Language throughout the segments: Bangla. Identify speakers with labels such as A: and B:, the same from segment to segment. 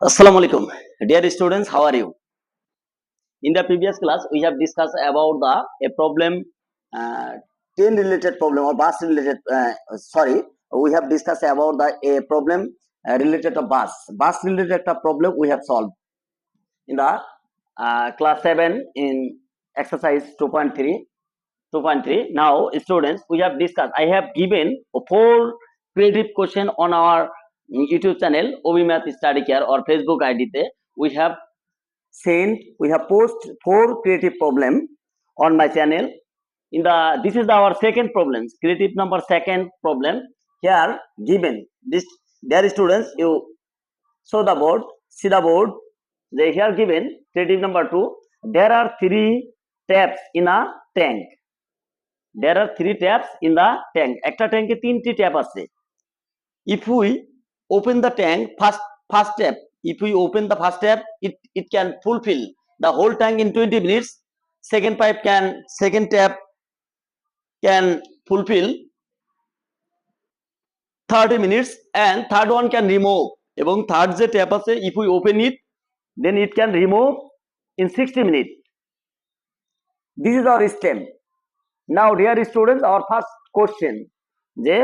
A: Assalamu alaikum. Dear students, how are you? In the previous class, we have discussed about the a problem, uh, train related problem or bus related, uh, sorry, we have discussed about the a problem uh, related to bus. Bus related to problem we have solved in the uh, class 7 in exercise 2.3. 2.3. Now, students, we have discussed, I have given four creative question on our YouTube channel Abhimat study care or Facebook আইডিতে we have send we have post four creative problem on my channel in the this is our second problem creative number second problem here given this there students you show the board see the board they here given creative number 2 there are three taps in a tank there are three taps in the tank একটা ট্যাঙ্কে তিনটি ট্যাপ আছে if we open the tank first first step if we open the first step it it can fulfill the whole tank in 20 minutes second pipe can second tap can fulfill 30 minutes and third one can remove এবং third যে tap আছে if we open it then it can remove in 60 minutes this is our stem now dear students our first question যে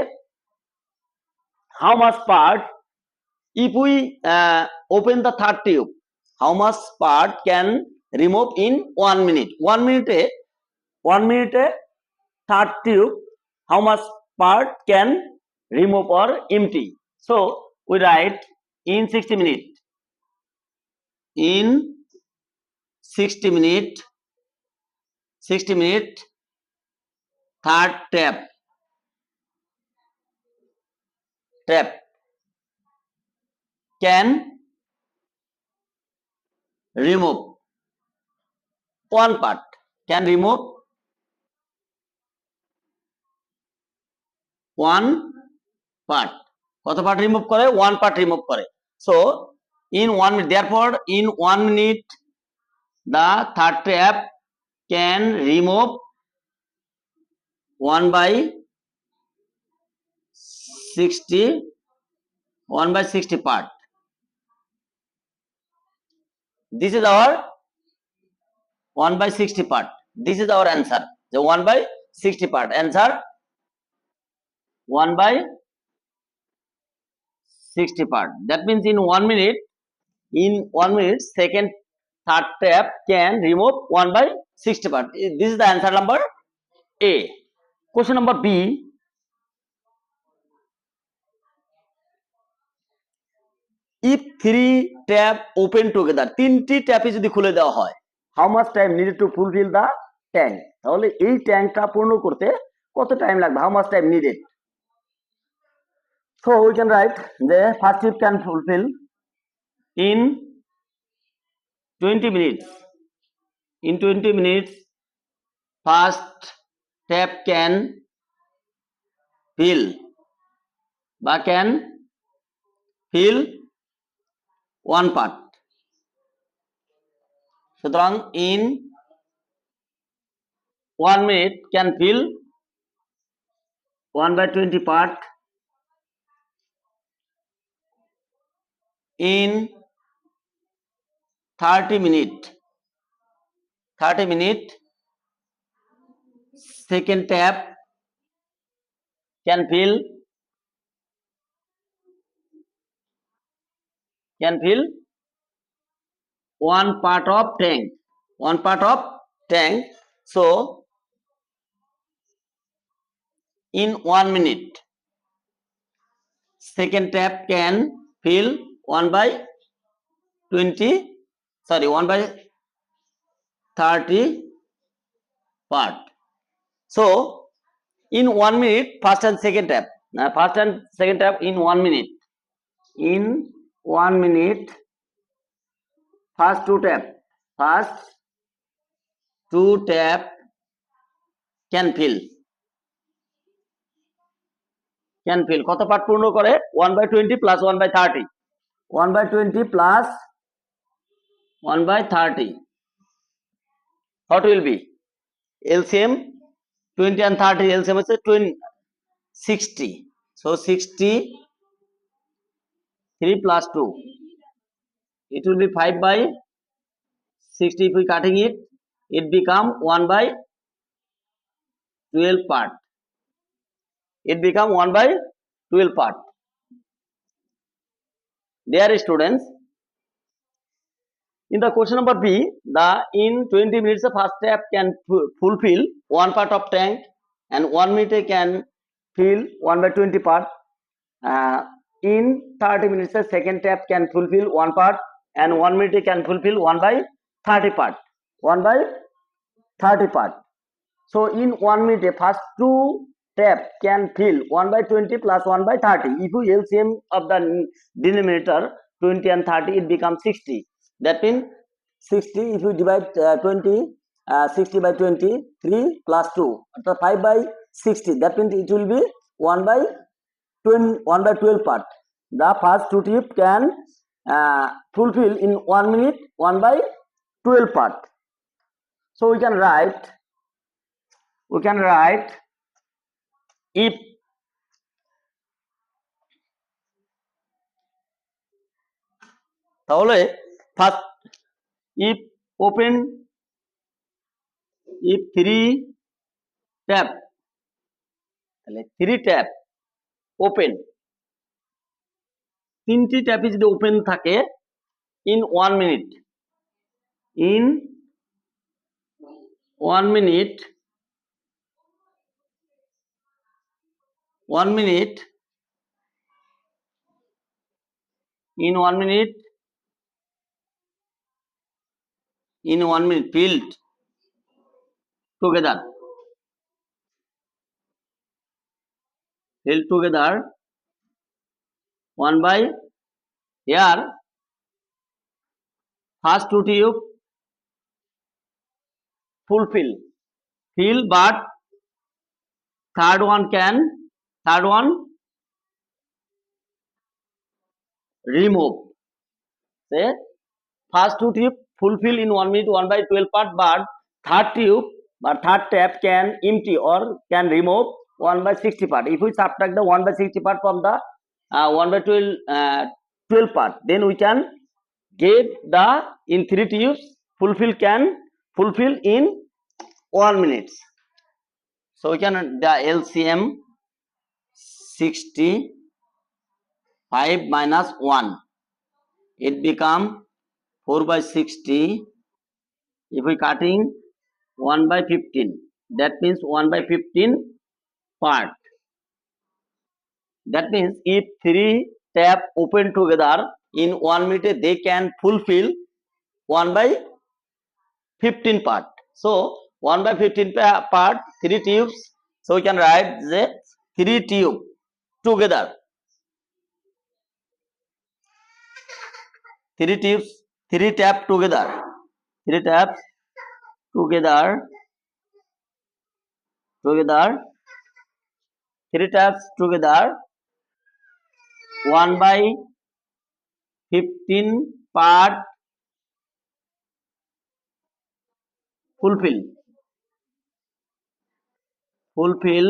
A: how much part if we uh, open the third tube how much part can remove in one minute one minute one minute third tube how much part can remove or empty so we write in 60 minute in 60 minute 60 minute third tap tap can remove one part can remove one part কত পার্ট রিমুভ করে ওয়ান পার্ট রিমুভ করে so in one minute দেয়ারপর in one minute the third tap can remove one by sixty one by sixty part This is our 1 by 60 part. This is our answer. The 1 by 60 part. Answer 1 by 60 part. That means in 1 minute, second, third step can remove 1 by 60 part. This is the answer number A. Question number B. If three tap open together তিনটি ট্যাপই যদি খুলে দেওয়া হয় how much time needed to fulfill the tank তাহলে এই ট্যাঙ্কটা পূর্ণ করতে কত টাইম লাগবে how much time needed so we can write যে first if can fulfill in twenty minutes in twenty minutes first tap can fill বা ক্যান ফিল ওয়ান পার্ট সুতরাং in one minute can fill one by twenty part in thirty minute thirty minute second tap can fill can fill one part of tank one part of tank so in one minute second tap can fill one by 20 sorry one by 30 part so in one minute first and second tap uh, first and second tap in one minute in one minute first two tap first two tap can fill can fill কত পার্ট পূর্ণ করে 1 by 20 plus 1 by 30 1 by 20 plus 1 by 30 what will be LCM 20 and 30 LCM is 20 60 so 60 3 plus 2 it will be 5 by 60 if we cutting it it become 1 by 12 part it become 1 by 12 part dear students in the question number b the in 20 minutes the first step can fulfill one part of tank and one minute can fill 1 by 20 part uh, in 30 minutes the second tap can fulfill one part and one minute can fulfill 1 by 30 part 1 by 30 part so in one minute first two tap can fill 1 by 20 plus 1 by 30 if you lcm of the denominator 20 and 30 it becomes 60 that means 60 if you divide uh, 20 uh, 60 by 20 3 plus 2 that's 5 by 60 that means it will be 1 by 1 by 12 part. The first two tip can uh, fulfill in 1 minute 1 by 12 part. So we can write, we can write if তাহলে first if open if three tap তাহলে থ্রি ট্যাপ ওপেন তিনটি ট্যাপই যদি ওপেন থাকে in one minute in one minute one minute in one minute in one minute filled together held together one by air first two tube fulfill fill but third one can third one remove say first two tube fulfill in 1 minute one by 12 part but third tube but third tap can empty or can remove 1 by 60 part. If we subtract the 1 by 60 part from the uh, 1 by 12, uh, 12 part, then we can get the infinitives fulfill can fulfill in 1 minutes. So we can the LCM 60 5 minus 1. It become 4 by 60. If we cutting 1 by 15, that means 1 by 15 part. That means if three tap open together in one minute, they can fulfill 1 by 15 part. So 1 by 15 part, three tubes. So we can write the three tube together. Three tubes, three tap together. Three taps together. Together. Three taps together one by fifteen part fulfill fulfill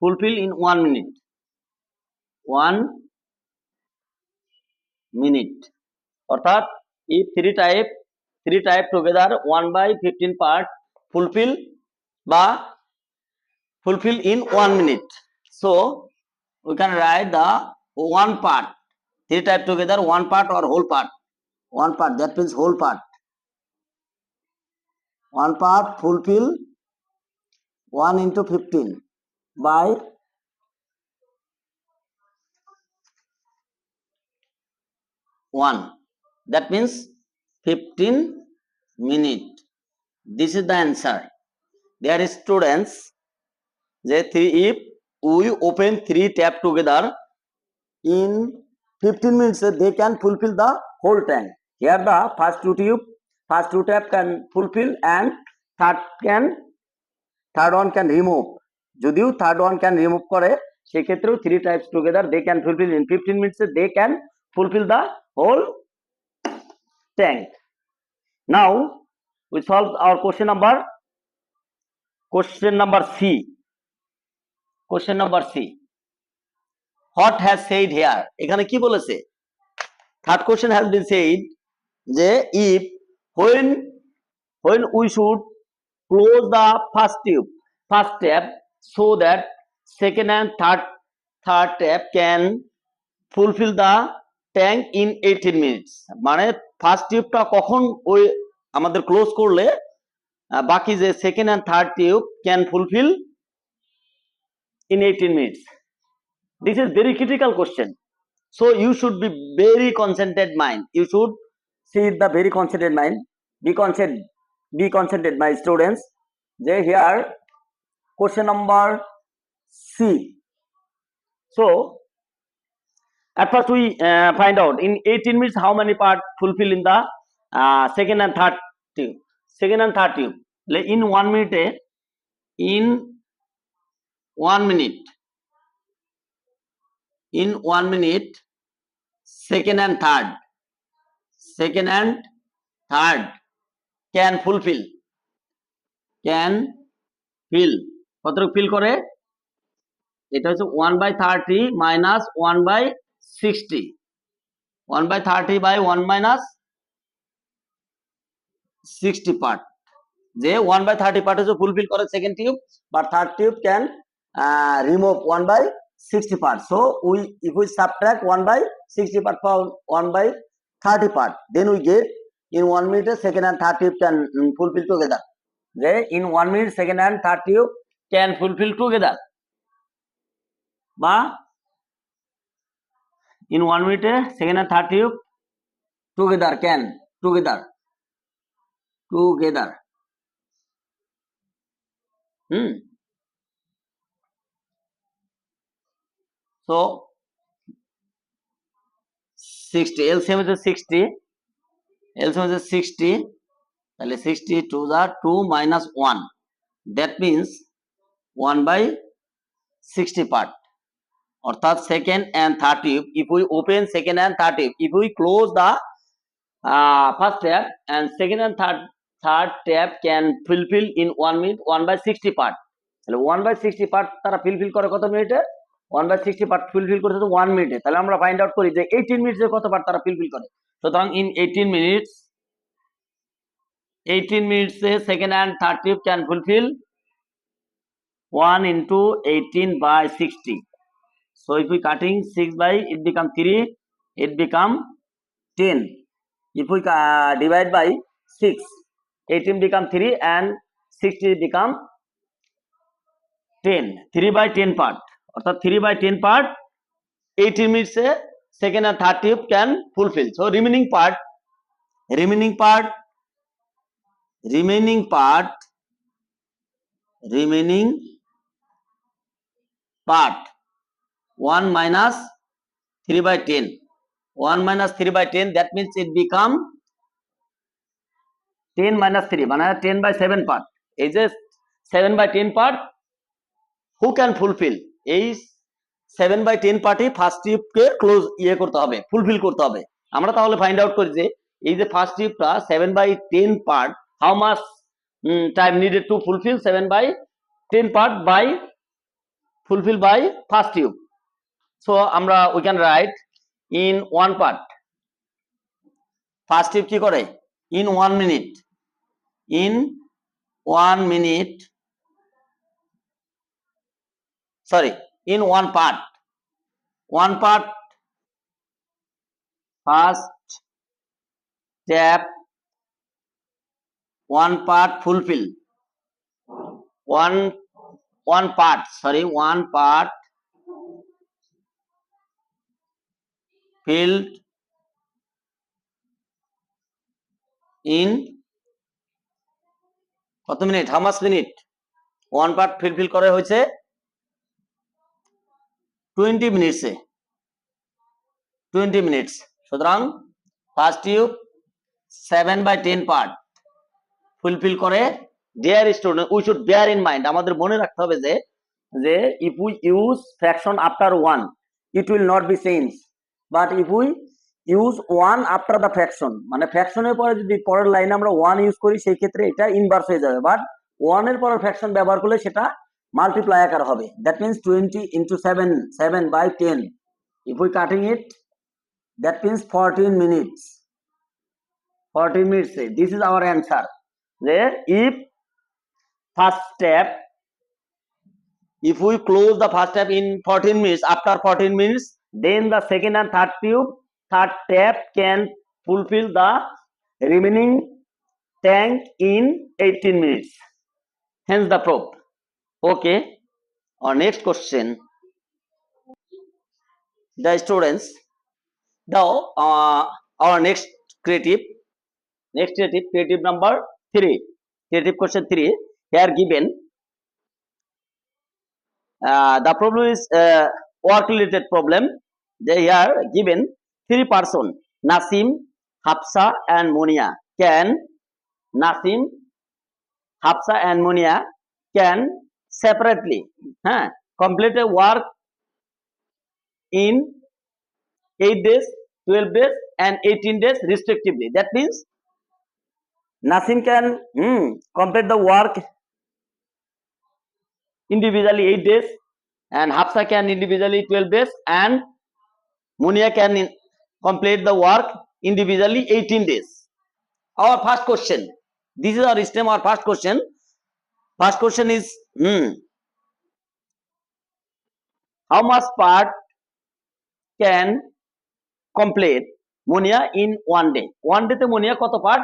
A: fulfill in one minute one minute অর্থাৎ if three type three type together one by 15 part fulfill বা fulfill in one minute so we can write the one part three type together one part or whole part one part that means whole part one part fulfill one into 15 by one that means 15 minute this is the answer dear students if we open three tab together in 15 minutes they can fulfill the whole tank here the first two tube first two tab can fulfill and third can third one can remove যদিও থার্ড ওয়ান ক্যান রিমুভ করে সেক্ষেত্রেও three taps together they can fulfill in fifteen মিনিটসে they can fulfill the whole tank. Now we solve our question number question number C. Question number C. What has said here? এখানে Third question has been said যে if when when we should close the first tube first step so that second and third third step can fulfill the tank in eighteen minutes মানে ফার্স্ট টিউবটা কখন ওই আমাদের ক্লোজ করলে বাকি যে second and third tube can fulfill in 18 minutes this is very critical question so you should be very concentrated mind you should see the very concentrated mind be concentrated be concentrated my students they here question number c so At first, we uh, find out in 18 minutes how many part fulfill in the uh, second and third tube. Second and third tube. In one minute, in one minute, in one minute, second and third, second and third can fulfill, can fill. কতটুকু ফিল করে এটা হচ্ছে one by thirty minus one by sixty one by thirty by one minus sixty part যে ওয়ান বাই থার্টি পার্ট হচ্ছে ফুলফিল করে second tube but third tube can remove one by sixty part so we if we subtract one by sixty part from one by thirty part then we get in one মিনিটে second and third tube can fulfill together যে in one minute second and third tube can fulfill together বা in one minute second and third tube together can together together hmm so 60 lcm is 60 lcm is 60 তাহলে 60 to the 2 minus 1 that means 1 by 60 part অর্থাৎ second and third tube if we open second and third tube if we close the first tap and second and third third tap can fulfil in one minute one by sixty part তাহলে ওয়ান বাই সিক্সটি পার্ট তারা ফিলফিল করে কত মিনিটে one by sixty part fulfil করতে ওয়ান মিনিটে তাহলে আমরা ফাইন্ড আউট করি যে এইটিন মিনিটসে কত পার্ট তারা ফিলফিল করে সুতরাং in eighteen minutes eighteen মিনিটসে second and third tube can fulfil one into eighteen by sixty So if we cutting 6 by, it become 3, it become 10. If we uh, divide by 6, 18 become 3 and 60 become 10. 3 by 10 part. অর্থাৎ 3 by 10 part, 18 minutes a second and third tip can fulfill. So remaining part, remaining part, remaining part, remaining part. 1 minus 3 by 10 1 minus 3 by 10 that means it become 10 minus 3 মানে 10 by 7 part এই যে 7 by 10 part who can fulfill এই 7 by 10 পার্টি ফার্স্ট টিপকে ক্লোজ ইয়ে করতে হবে ফুলফিল করতে হবে আমরা তাহলে ফাইন্ড আউট করি যে এই যে ফার্স্ট টিপটা 7 by 10 part how much um, time needed to fulfill 7 by 10 part by fulfill by first tube So, আমরা we can write in one part. First step কি করে? In one minute. In one minute. Sorry, in one part. One part. First step. One part fulfill. One one part. Sorry, one part filled in কত minute Hamas minute one part fill fill করে হয়েছে টোয়েন্টি মিনিটসে টোয়েন্টি মিনিটস সুতরাং first tube seven by ten part fulfil করে dear student we should bear in mind আমাদের মনে রাখতে হবে যে যে if we use fraction after one it will not be change but if we use one after the fraction মানে ফ্যাকশনের পরে যদি পরের লাইনে আমরা ওয়ান ইউজ করি সেই ক্ষেত্রে এটা ইনভার্স হয়ে যাবে বাট ওয়ানের পরে ফ্যাকশন ব্যবহার করলে সেটা মাল্টিপ্লাই আকার হবে that means twenty into seven seven by ten if we cutting it that means fourteen minutes fourteen minutes this is our answer যে if first step if we close the first tap in 14 minutes after 14 minutes then the second and third tube third tap can fulfill the remaining tank in 18 minutes hence the probe okay our next question the students now uh, our next creative next creative creative number three creative question three here given Uh, the problem is uh, work related problem they are given three person Nasim, hapsa and Munia can Nasim, hapsa and Munia can separately huh, complete a work in 8 days, 12 days and 18 days respectively. That means Nasim can mm, complete the work individually 8 days and Hafsa can individually 12 days and Munia can in, complete the work individually 18 days. Our first question. This is our stem, our first question. First question is, hmm, how much part can complete Munia in one day? One day the Munia koto part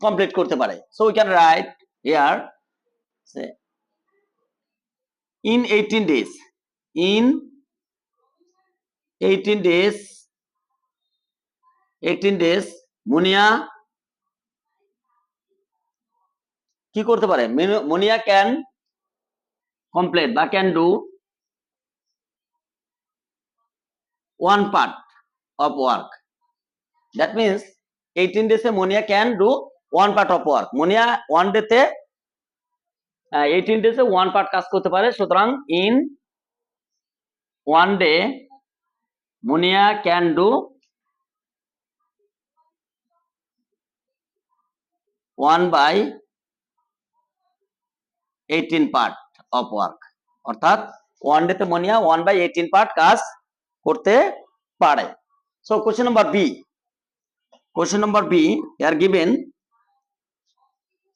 A: complete korte pare. So we can write here, say, in 18 days in 18 days 18 days Munia কি করতে পারে মুনিয়া ক্যান কমপ্লিট বা can do one part of work that means eighteen ডেসে Munia can do one part of work Munia one ডেতে এইটিন ডেজে ওয়ান পার্ট কাজ করতে পারে সুতরাং in one day Munia can do one by eighteen part of work অর্থাৎ ওয়ান ডেতে Munia one by eighteen part কাজ করতে পারে so question number B question number B are given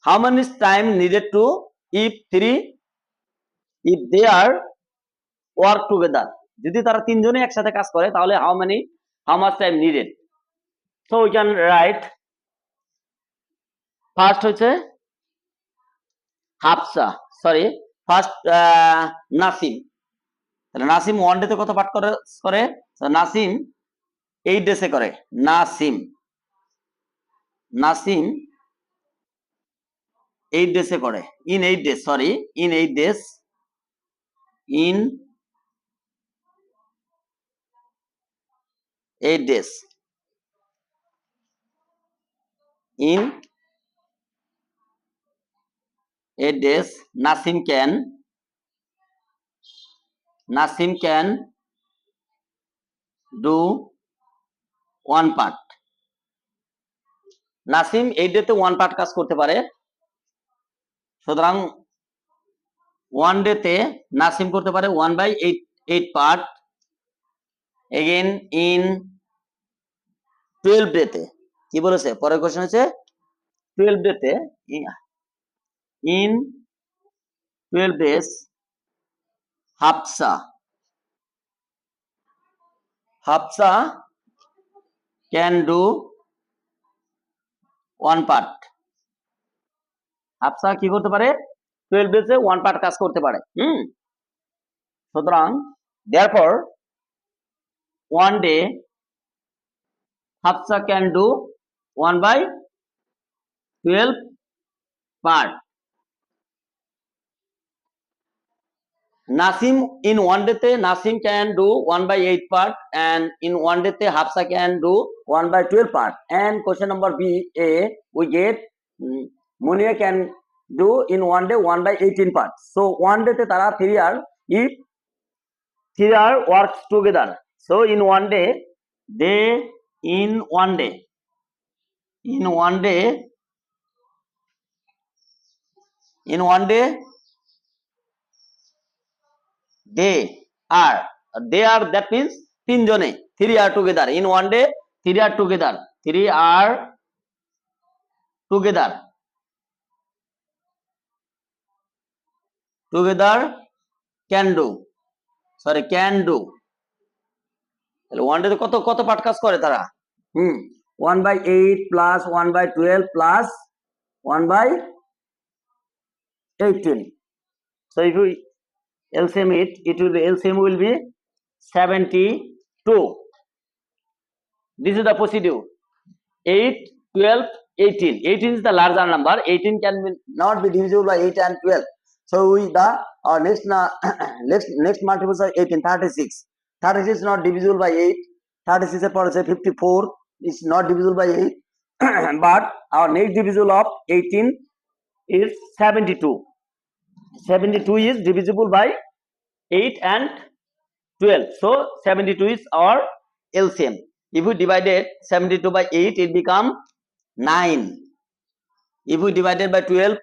A: how many time needed to if three if they are work together যদি তারা তিনজনে একসাথে কাজ করে তাহলে how many how much time needed so we can write first হচ্ছে হাফসা সরি ফার্স্ট নাসিম তাহলে নাসিম ওয়ান ডেতে কত পাঠ করে করে নাসিম এইট ডেসে করে নাসিম নাসিম এইট ডেসে করে in eight days sorry in eight days in eight days in eight days Nasim can Nasim can do one part Nasim eight ডেতে ওয়ান পার্ট কাজ করতে পারে সুতরাং ওয়ান ডেতে নাসিম করতে পারে one by eight eight part again in twelve day তে কি বলেছে পরের কোশ্চেন হচ্ছে টুয়েলভ ডে তে in twelve days Hafsa Hafsa can do one part Hafsa আচ্ছা, কি করতে পারে টুয়েলভ ডেজে ওয়ান পার্ট কাজ করতে পারে হুম সুতরাং therefore one day Hafsa can do one by twelve part Nasim in one day তে Nasim can do one by eight part and in one day তে Hafsa can do one by twelve part and question number B A we get Munia can do in one day one by eighteen part So one day তে তারা 3 hour if 3 hour works together. So in one day they in one day in one day in one day they are they are that means তিনজনে three hour together in one day three hour together three are together together can do sorry can do তাহলে ওয়ান ডেতে কত কত পার্ট কাজ করে তারা হুম one by eight plus one by twelve plus one by eighteen so if you LCM it it will LCM will be seventy two this is the procedure eight twelve 18. 18 is the larger number. 18 can be not be divisible by 8 and twelve So we the uh, next uh, next next multiple is 18, 36. 36 is not divisible by 8. 36 is a 54. It's not divisible by 8. but our next divisible of 18 is 72. 72 is divisible by 8 and 12. So 72 is our LCM. If we it 72 by 8, it becomes 9. If we divide it by 12,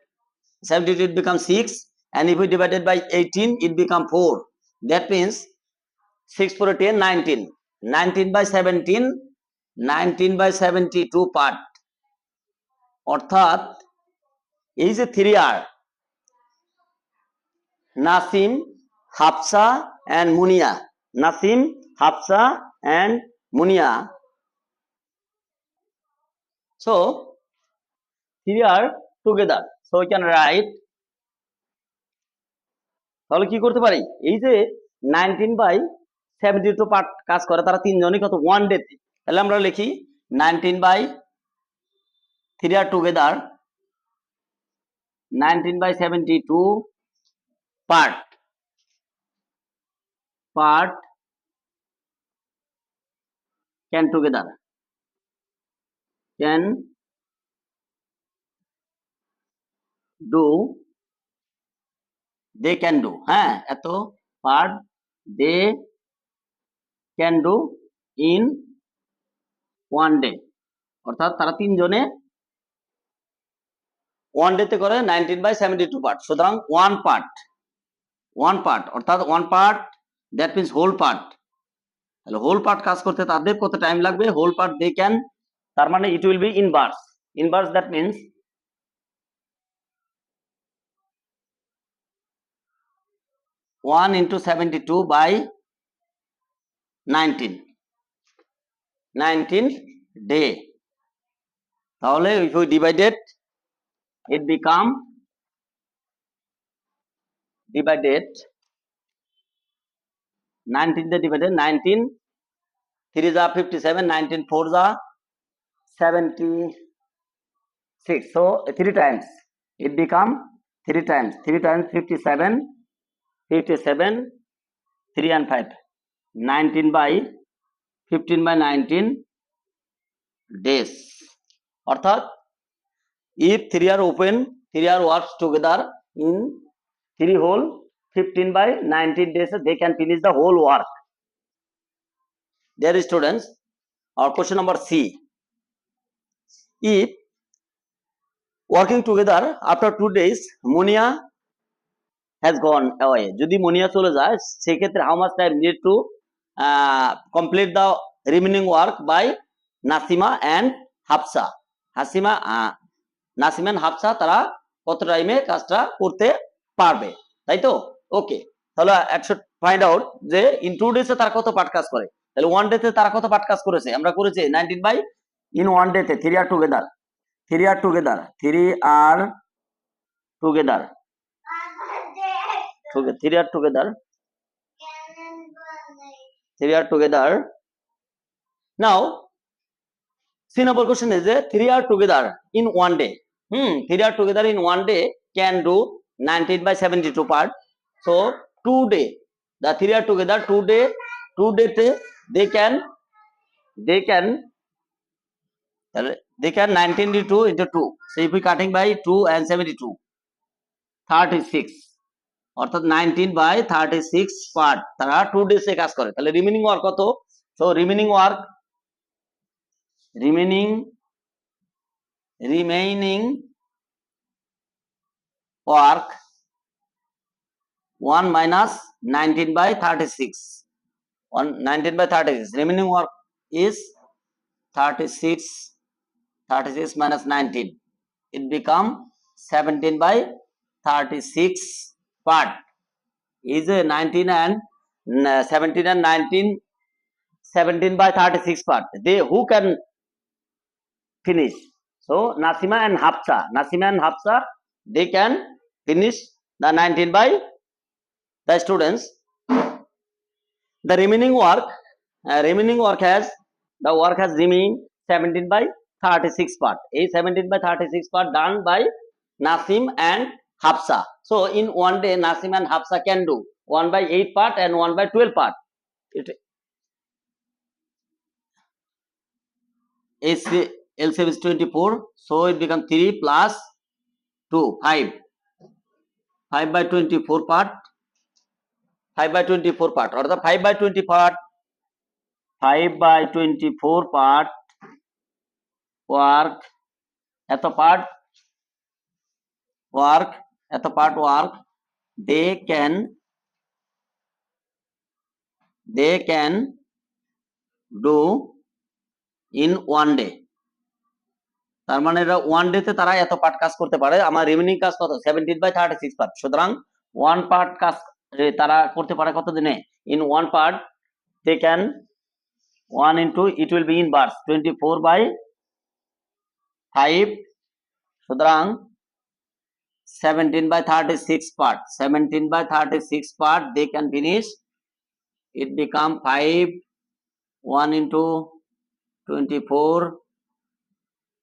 A: 72 becomes 6. and if we divided by 18 it become 4 that means 6 4 10 19 19 by 17 19 by 72 part or third is a 3 r nasim hapsa and munia nasim hapsa and munia so 3 r together so we can write তাহলে কি করতে পারি এই যে nineteen by seventy two part কাজ করে তারা তিনজনই কত ওয়ান ডে তাহলে আমরা লিখি nineteen by three are together nineteen by seventy two part part can together can do they can do হ্যাঁ এত part they can do in one day অর্থাৎ তারা তিনজনে ওয়ান ডেতে করে nineteen by seventy two part সুতরাং ওয়ান পার্ট ওয়ান পার্ট অর্থাৎ one part that means whole part তাহলে হোল পার্ট কাজ করতে তাদের কত টাইম লাগবে হোল পার্ট দে ক্যান তার মানে it will be inverse inverse that means one into seventy two by nineteen nineteen day তাহলে if you divided it become divided 19 the divided 19 3 is 57 19 4 is 76 so three times it become three times three times 57 fifty seven three and five nineteen by fifteen by nineteen days অর্থাৎ if three are open three are works together in three whole fifteen by nineteen days they can finish the whole work dear students our question number c if working together after two days munia has gone away যদি মনিয়া চলে যায় সেক্ষেত্রে how much time need to complete the remaining work by Nasima and Hafsa Hasima Nasim and Hafsa তারা কত টাইমে কাজটা করতে পারবে তাই তো ওকে তাহলে শুড ফাইন্ড আউট যে ইন টু ডেসে তারা কত পাট কাজ করে তাহলে ওয়ান ডেতে তারা কত পাট কাজ করেছে আমরা করেছি নাইনটিন বাই ইন ওয়ান ডেতে three are together three are together three are together three three are together three are together now see number is that three are together in one day hmm three are together in one day can do 19 by 72 part so two day the three are together two day two day they can they can they can 19 into 2 into 2 so if we cutting by 2 and 72 36 অর্থাৎ nineteen by thirty six part তারা টু ডেসে কাজ করে তাহলে রিমেনিং ওয়ার্ক কত তো remaining work remaining remaining work one minus nineteen by thirty six one nineteen by thirty six remaining work is thirty six thirty six minus nineteen become seventeen by by six part is 19 and 17 and 19 17 by 36 part they who can finish so nasima and hafsa nasima and hafsa they can finish the 19 by the students the remaining work uh, remaining work has the work has remaining 17 by 36 part a 17 by 36 part done by nasim and Hafsa. So in one day, Nasim and Hafsa can do 1 by 8 part and 1 by 12 part. It, LCM is 24, so it becomes 3 plus 2, 5. 5 by 24 part. 5 by 24 part, or the 5 by 20 part. 5 by 24 part work at the part work at the part work they can they can do in one day তার মানে এরা ওয়ান ডেতে তারা এত পার্ট কাজ করতে পারে আমার রিমেনিং কাজ কত seventeen by thirty six part সুতরাং ওয়ান পার্ট কাজ তারা করতে পারে কত দিনে in one part they can one into it will be inverse twenty four by five সুতরাং 17 by 36 part 17 by 36 part they can finish it become 5 1 into 24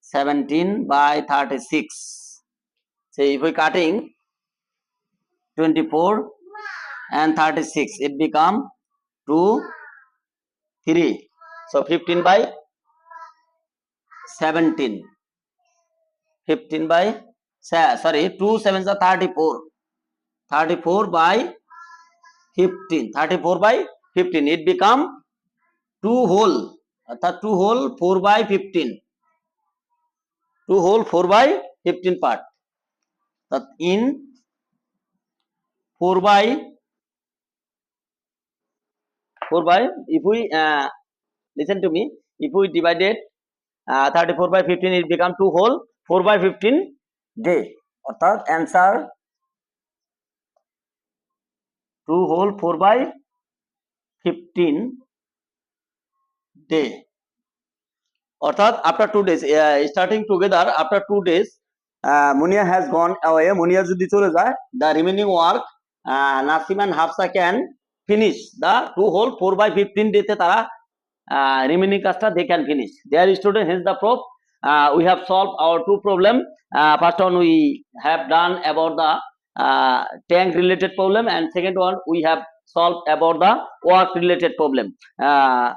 A: 17 by 36 so if we cutting 24 and 36 it become 2 3 so 15 by 17 15 by sorry, 2 sevens are 34. 34 by 15. 34 by 15. It become 2 whole. 2 whole 4 by 15. 2 whole 4 by 15 part. That in 4 by, if we listen to me, if we divided 34 by 15, it become 2 whole 4 by 15 day অর্থাৎ answer two whole four by fifteen day অর্থাৎ after two days starting together after two days Munia has gone away Munia যদি চলে যায় the remaining work Nasim and Hafsa can finish the two whole four by fifteen ডেতে তারা রিমেনিং কাজটা they can finish dear student has the proof uh, we have solved our two problem uh, first one we have done about the uh, tank related problem and second one we have solved about the work related problem uh,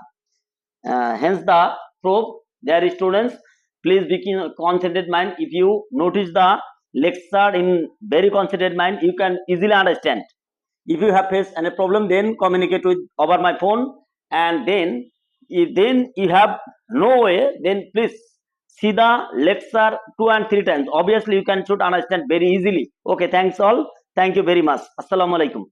A: uh, hence the probe, dear students please be concentrated mind if you notice the lecture in very concentrated mind you can easily understand if you have faced any problem then communicate with over my phone and then if then you have no way then please see the are two and three times obviously you can shoot understand very easily okay thanks all thank you very much assalamu alaikum